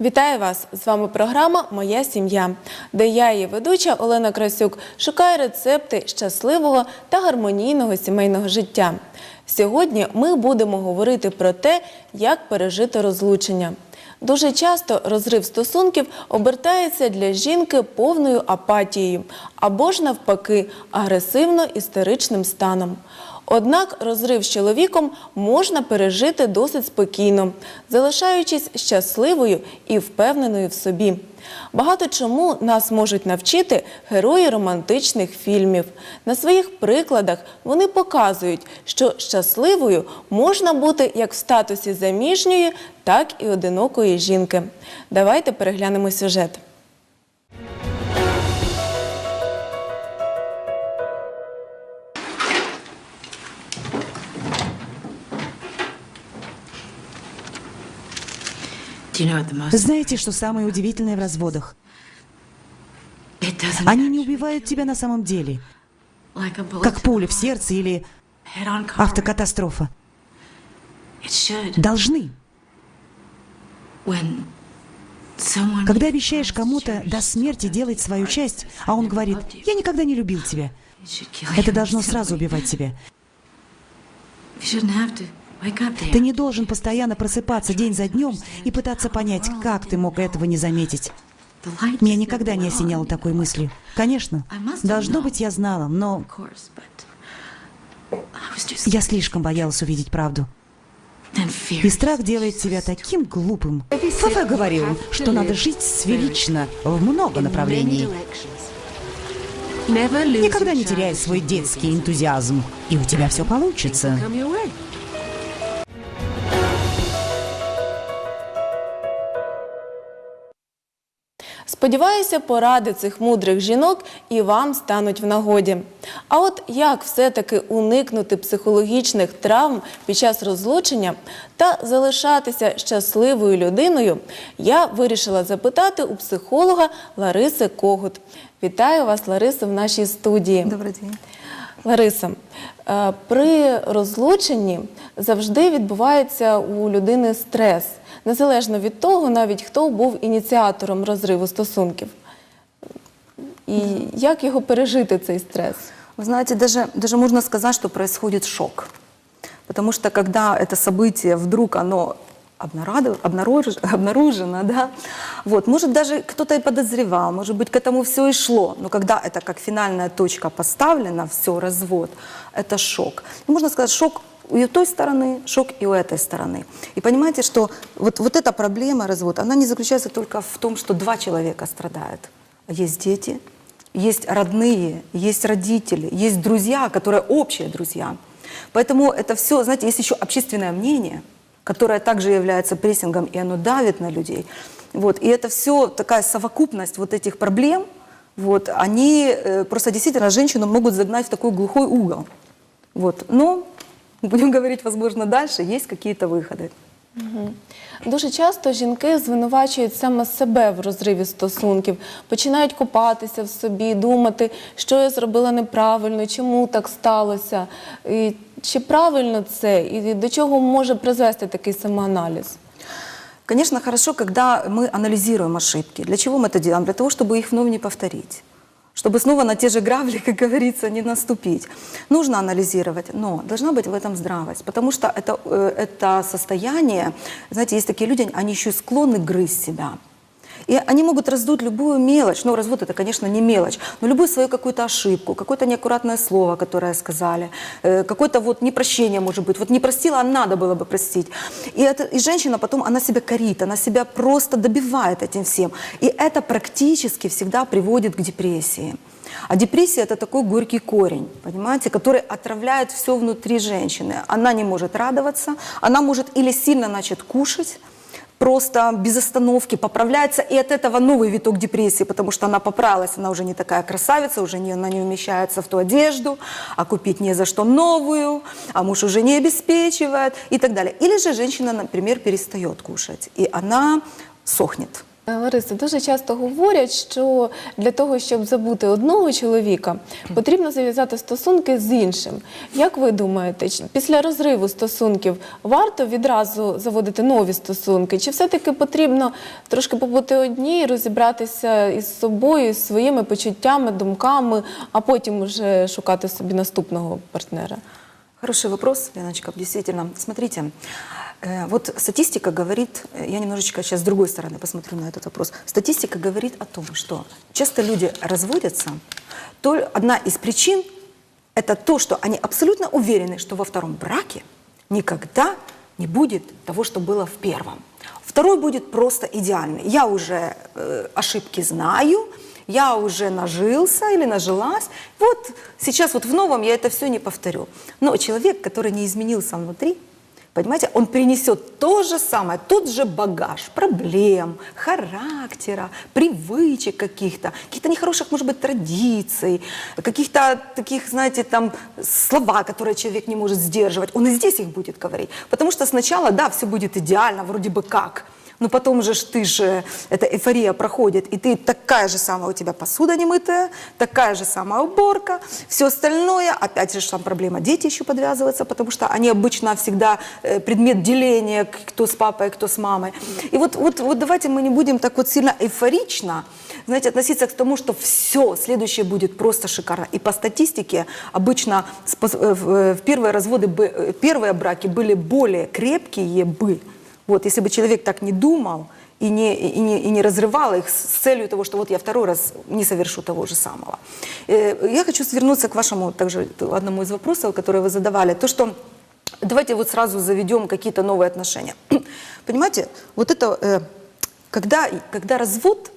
Вітаю вас! З вами програма Моя сім'я, де я, її ведуча Олена Красюк, шукаю рецепти щасливого та гармонійного сімейного життя. Сьогодні ми будемо говорити про те, як пережити розлучення. Дуже часто розрив стосунків обертається для жінки повною апатією або ж навпаки агресивно-істеричним станом. Однак розрив з чоловіком можна пережити досить спокійно, залишаючись щасливою і впевненою в собі. Багато чому нас можуть навчити герої романтичних фільмів. На своїх прикладах вони показують, що щасливою можна бути як в статусі заміжньої, так і одинокої жінки. Давайте переглянемо сюжет. Знаете, что самое удивительное в разводах? Они не убивают тебя на самом деле, как пуля в сердце или автокатастрофа. Должны. Когда обещаешь кому-то до смерти делать свою часть, а он говорит, я никогда не любил тебя, это должно сразу убивать тебя. Ты не должен постоянно просыпаться день за днем и пытаться понять, как ты мог этого не заметить. Меня никогда не осеняло такой мыслью. Конечно, должно быть, я знала, но я слишком боялась увидеть правду. И страх делает тебя таким глупым. Фафа говорил, что надо жить сферично в много направлений. Никогда не теряй свой детский энтузиазм, и у тебя все получится. Сподіваюся, поради цих мудрих жінок і вам стануть в нагоді. А от як все-таки уникнути психологічних травм під час розлучення та залишатися щасливою людиною, я вирішила запитати у психолога Лариси Когут. Вітаю вас, Лариса, в нашій студії. Добрий день. Лариса, е, при розлученні завжди відбувається у людини стрес, незалежно від того, навіть хто був ініціатором розриву стосунків. І як його пережити цей стрес? Вы знаете, даже, даже можно сказать, что происходит шок. Потому что когда это событие вдруг оно обнараду- обнаруж- обнаружено, да, вот, может даже кто-то и подозревал, может быть к этому все и шло, но когда это как финальная точка поставлена, все, развод, это шок. И можно сказать, шок и у той стороны, шок и у этой стороны. И понимаете, что вот, вот эта проблема развод, она не заключается только в том, что два человека страдают. Есть дети, есть родные, есть родители, есть друзья, которые общие друзья. Поэтому это все, знаете, есть еще общественное мнение, которое также является прессингом, и оно давит на людей. Вот. И это все такая совокупность вот этих проблем, вот, они э, просто действительно женщину могут загнать в такой глухой угол. Вот. Но, будем говорить, возможно, дальше есть какие-то выходы. Дуже часто жінки звинувачують саме себе в розриві стосунків, починають копатися в собі, думати, що я зробила неправильно, чому так сталося, і чи правильно це, і до чого може призвести такий самоаналіз. Конечно, хорошо, когда мы анализируем ошибки. Для чего мы это делаем? Для того, чтобы их вновь не повторить. Чтобы снова на те же грабли, как говорится, не наступить. Нужно анализировать, но должна быть в этом здравость. Потому что это, э, это состояние, знаете, есть такие люди, они еще и склонны грызть себя. И они могут раздуть любую мелочь. Ну, развод это, конечно, не мелочь, но любую свою какую-то ошибку, какое-то неаккуратное слово, которое сказали, э, какое-то вот непрощение, может быть. Вот не простила, а надо было бы простить. И, это, и женщина потом, она себя корит, она себя просто добивает этим всем. И это практически всегда приводит к депрессии. А депрессия – это такой горький корень, понимаете, который отравляет все внутри женщины. Она не может радоваться, она может или сильно начать кушать, просто без остановки поправляется, и от этого новый виток депрессии, потому что она поправилась, она уже не такая красавица, уже не, она не умещается в ту одежду, а купить не за что новую, а муж уже не обеспечивает и так далее. Или же женщина, например, перестает кушать, и она сохнет. Е, Лариса, дуже часто говорять, що для того, щоб забути одного чоловіка, потрібно зав'язати стосунки з іншим. Як ви думаєте, після розриву стосунків варто відразу заводити нові стосунки? Чи все-таки потрібно трошки побути одній, розібратися із собою, із своїми почуттями, думками, а потім уже шукати собі наступного партнера? Хороший вопрос, Леночка, действительно. Смотрите, э, вот статистика говорит, э, я немножечко сейчас с другой стороны посмотрю на этот вопрос. Статистика говорит о том, что часто люди разводятся, то одна из причин – это то, что они абсолютно уверены, что во втором браке никогда не будет того, что было в первом. Второй будет просто идеальный. Я уже э, ошибки знаю, я уже нажился или нажилась. Вот сейчас вот в новом я это все не повторю. Но человек, который не изменился внутри, понимаете, он принесет то же самое, тот же багаж проблем, характера, привычек каких-то, каких-то нехороших, может быть, традиций, каких-то таких, знаете, там слова, которые человек не может сдерживать. Он и здесь их будет говорить. Потому что сначала, да, все будет идеально, вроде бы как – но потом же ты же, эта эйфория проходит, и ты такая же самая у тебя посуда немытая, такая же самая уборка, все остальное, опять же там проблема, дети еще подвязываются, потому что они обычно всегда э, предмет деления, кто с папой, кто с мамой. И вот, вот, вот давайте мы не будем так вот сильно эйфорично, знаете, относиться к тому, что все, следующее будет просто шикарно. И по статистике обычно э, э, в первые разводы, первые браки были более крепкие бы, вот, если бы человек так не думал и не, и не, и не разрывал их с целью того, что вот я второй раз не совершу того же самого. Э, Я хочу свернуться к вашему также одному из вопросов, которые вы задавали. То, что давайте вот сразу заведем какие-то новые отношения. Понимаете, вот это, э, когда, когда развод,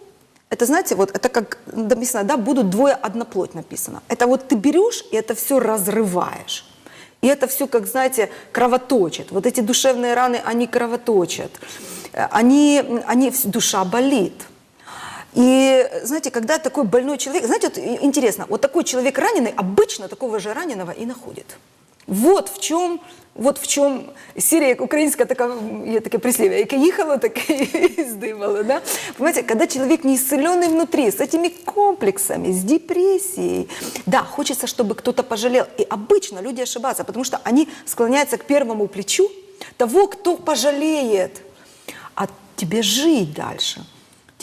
это, знаете, вот это как написано, да, будут двое одноплоть написано. Это вот ты берешь и это все разрываешь. И это все, как, знаете, кровоточит. Вот эти душевные раны, они кровоточат. Э, Они, они, вс- душа болит. И, знаете, когда такой больной человек... Знаете, вот и- интересно, вот такой человек раненый обычно такого же раненого и находит. Вот в чем, вот в чем серия украинская такая, є таке прислів'я, яке їхало, таке і здибало, да? Понимаете, когда человек не исцеленный внутри, с этими комплексами, с депрессией, да, хочется, чтобы кто-то пожалел. И обычно люди ошибаются, потому что они склоняются к первому плечу того, кто пожалеет. А тебе жить дальше.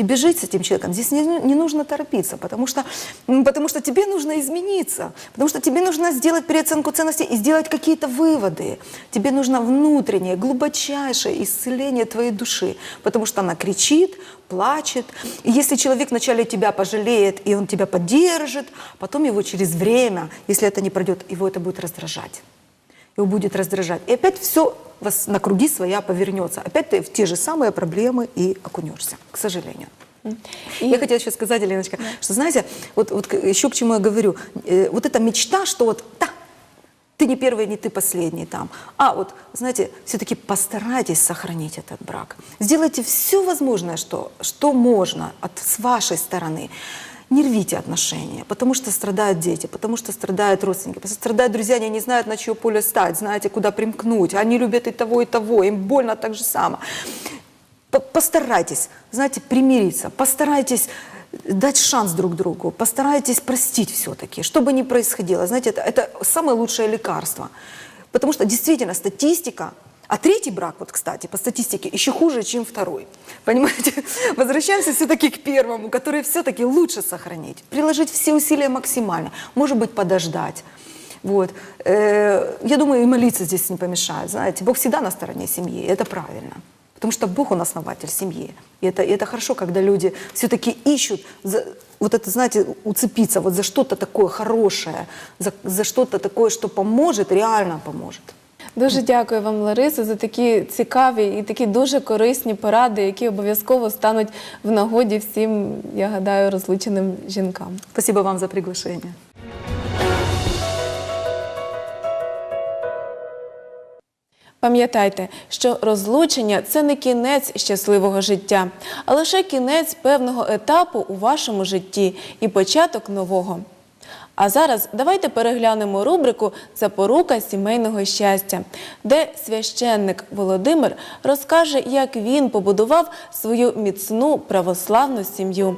Тебе жить с этим человеком. Здесь не, не нужно торопиться, потому что, потому что тебе нужно измениться, потому что тебе нужно сделать переоценку ценностей и сделать какие-то выводы. Тебе нужно внутреннее, глубочайшее исцеление твоей души, потому что она кричит, плачет. И если человек вначале тебя пожалеет, и он тебя поддержит, потом его через время, если это не пройдет, его это будет раздражать его будет раздражать. И опять все на круги своя повернется. Опять ты в те же самые проблемы и окунешься, к сожалению. И- Я хотела еще сказать, Еленочка, что, знаете, вот, вот еще к чему я говорю, э, вот эта мечта, что вот, да, ты не первый, не ты последний там. А вот, знаете, все-таки постарайтесь сохранить этот брак. Сделайте все возможное, что, что можно от, с вашей стороны. Не рвите отношения, потому что страдают дети, потому что страдают родственники, потому что страдают друзья, они не знают, на чье поле стать, знаете, куда примкнуть. Они любят и того, и того, им больно так же само. По- Постарайтесь, знаете, примириться, постарайтесь дать шанс друг другу, постарайтесь простить все-таки, что бы ни происходило. Знаете, это, это самое лучшее лекарство. Потому что действительно статистика, а третий брак, вот, кстати, по статистике, еще хуже, чем второй. Понимаете? Возвращаемся все-таки к первому, который все-таки лучше сохранить. Приложить все усилия максимально. Может быть, подождать. Вот. Э, Я думаю, и молиться здесь не помешает. Знаете, Бог всегда на стороне семьи, и это правильно. Потому что Бог, Он основатель семьи. И это, и это хорошо, когда люди все-таки ищут, за, вот это, знаете, уцепиться вот за что-то такое хорошее, за, за что-то такое, что поможет, реально поможет. Дуже дякую вам, Лариса, за такі цікаві і такі дуже корисні поради, які обов'язково стануть в нагоді всім, я гадаю, розлученим жінкам. Спасибо вам за приглашение. Пам'ятайте, що розлучення це не кінець щасливого життя, а лише кінець певного етапу у вашому житті і початок нового. А зараз давайте переглянемо рубрику Запорука сімейного щастя, де священник Володимир розкаже, як він побудував свою міцну православну сім'ю.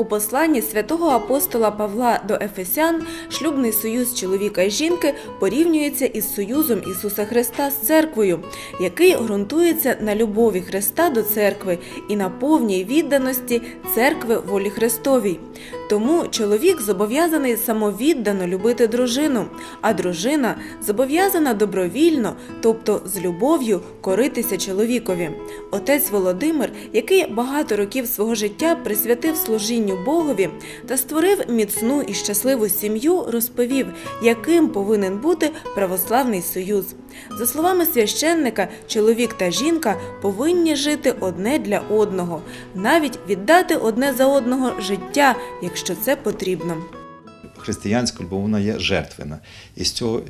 У посланні святого апостола Павла до Ефесян шлюбний союз чоловіка і жінки порівнюється із союзом Ісуса Христа з церквою, який ґрунтується на любові Христа до церкви і на повній відданості церкви волі Христовій. Тому чоловік зобов'язаний самовіддано любити дружину, а дружина зобов'язана добровільно, тобто з любов'ю, коритися чоловікові. Отець Володимир, який багато років свого життя присвятив служінню Богові та створив міцну і щасливу сім'ю, розповів, яким повинен бути православний союз. За словами священника, чоловік та жінка повинні жити одне для одного, навіть віддати одне за одного життя, якщо це потрібно. християнська любов вона є жертвена. І з цього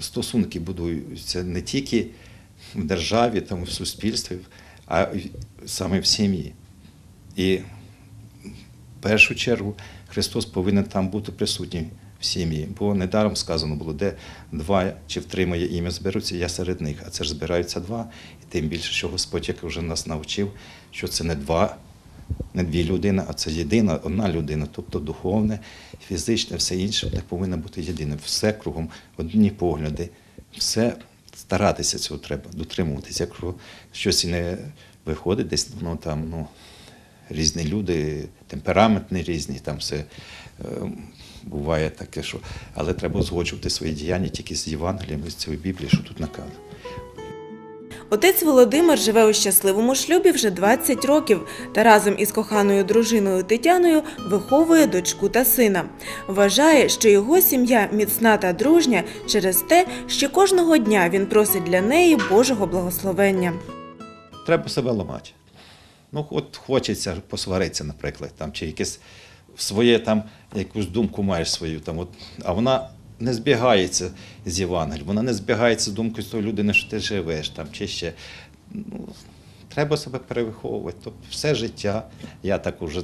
стосунки будуються не тільки в державі, там, в суспільстві, а саме в сім'ї. І в першу чергу Христос повинен там бути присутній в сім'ї. Бо недаром сказано було, де два чи три моє ім'я зберуться, я серед них. А це ж збираються два. І тим більше, що Господь, як вже нас навчив, що це не два не дві людини, а це єдина одна людина, тобто духовне, фізичне, все інше не повинно бути єдиним. Все кругом, одні погляди, все старатися цього треба, дотримуватися. Якщо щось не виходить, десь ну, там, ну, різні люди, темпераментні різні, там все е, буває таке, що. Але треба узгоджувати свої діяння тільки з Євангелієм, і з цієї Біблії, що тут наказано. Отець Володимир живе у щасливому шлюбі вже 20 років та разом із коханою дружиною Тетяною виховує дочку та сина. Вважає, що його сім'я міцна та дружня через те, що кожного дня він просить для неї Божого благословення. треба себе ламати. Ну, от хочеться посваритися, наприклад, там, чи якесь своє там якусь думку маєш свою, там, от, а вона не збігається з Євангелієм, вона не збігається з думкою з людини, що ти живеш, там, чи ще. Ну, треба себе перевиховувати. Тобто все життя, я так уже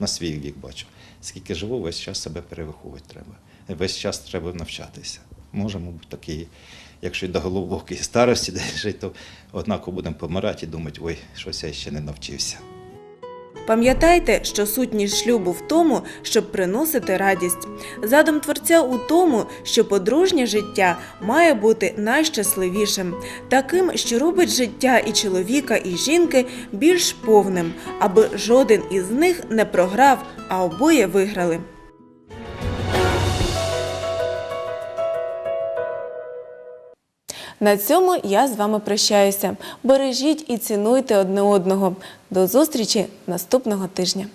на свій вік бачу. Скільки живу, весь час себе перевиховувати треба. Весь час треба навчатися. Можемо бути такі, якщо й до глибокої старості десь то однаково будемо помирати і думати, ой, щось я ще не навчився. Пам'ятайте, що сутність шлюбу в тому, щоб приносити радість. Задум творця у тому, що подружнє життя має бути найщасливішим, таким, що робить життя і чоловіка, і жінки більш повним, аби жоден із них не програв, а обоє виграли. На цьому я з вами прощаюся. Бережіть і цінуйте одне одного. До зустрічі наступного тижня.